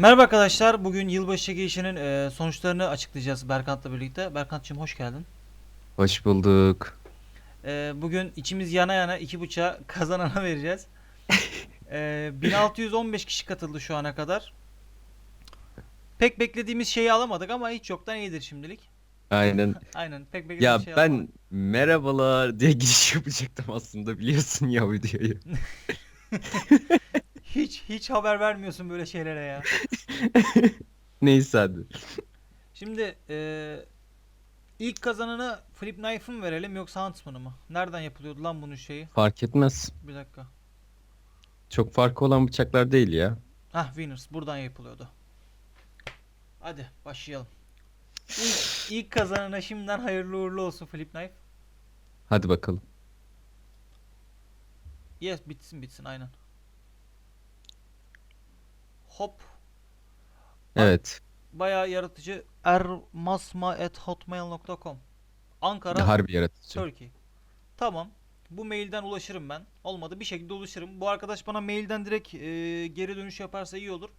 Merhaba arkadaşlar. Bugün yılbaşı çekilişinin e, sonuçlarını açıklayacağız Berkant'la birlikte. Berkant'cığım hoş geldin. Hoş bulduk. E, bugün içimiz yana yana iki bıçağı kazanana vereceğiz. E, 1615 kişi katıldı şu ana kadar. Pek beklediğimiz şeyi alamadık ama hiç yoktan iyidir şimdilik. Aynen. Aynen pek beklediğimiz Ya şeyi ben alamadık. merhabalar diye giriş yapacaktım aslında biliyorsun ya videoyu. Hiç haber vermiyorsun böyle şeylere ya. Neyse hadi. Şimdi e, ilk kazanana Flip Knife'ı mı verelim yoksa Huntsman'ı mı? Nereden yapılıyordu lan bunun şeyi? Fark etmez. Bir dakika. Çok farkı olan bıçaklar değil ya. Hah Winners buradan yapılıyordu. Hadi başlayalım. İlk, ilk kazanana şimdiden hayırlı uğurlu olsun Flip Knife. Hadi bakalım. Yes bitsin bitsin aynen. Hop. Evet. Bayağı yaratıcı. ermasma@hotmail.com Ankara, Harbi yaratıcı. Turkey. Tamam. Bu mailden ulaşırım ben. Olmadı bir şekilde ulaşırım. Bu arkadaş bana mailden direkt e, geri dönüş yaparsa iyi olur.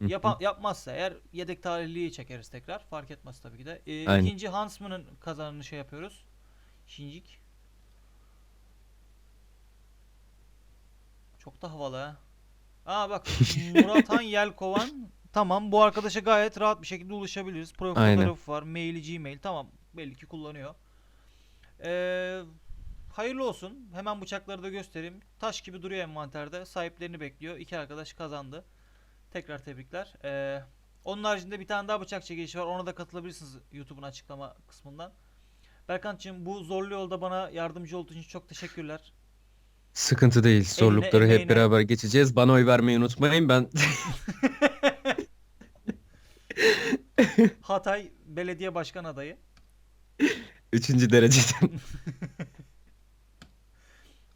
Yapa- yapmazsa eğer yedek tarihliği çekeriz tekrar. Fark etmez tabii ki de. Ee, Aynen. ikinci Huntsman'ın kazanını şey yapıyoruz. Şincik. Çok da havalı ha. Aa bak Muratan Yelkovan. Tamam bu arkadaşa gayet rahat bir şekilde ulaşabiliriz. Profil Aynen. fotoğrafı var. Maili Gmail. Tamam belli ki kullanıyor. Ee, hayırlı olsun. Hemen bıçakları da göstereyim. Taş gibi duruyor envanterde. Sahiplerini bekliyor. İki arkadaş kazandı. Tekrar tebrikler. Ee, onun haricinde bir tane daha bıçak çekilişi var. Ona da katılabilirsiniz YouTube'un açıklama kısmından. Berkant'cığım bu zorlu yolda bana yardımcı olduğun için çok teşekkürler. Sıkıntı değil. Zorlukları emeğine- hep beraber geçeceğiz. Bana oy vermeyi unutmayın. Ben Hatay Belediye Başkan adayı. üçüncü dereceden.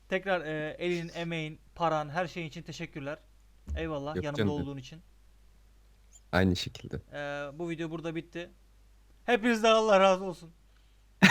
Tekrar e, elin, emeğin, paran, her şeyin için teşekkürler. Eyvallah Yok yanımda canım. olduğun için. Aynı şekilde. Ee, bu video burada bitti. Hepinizden Allah razı olsun.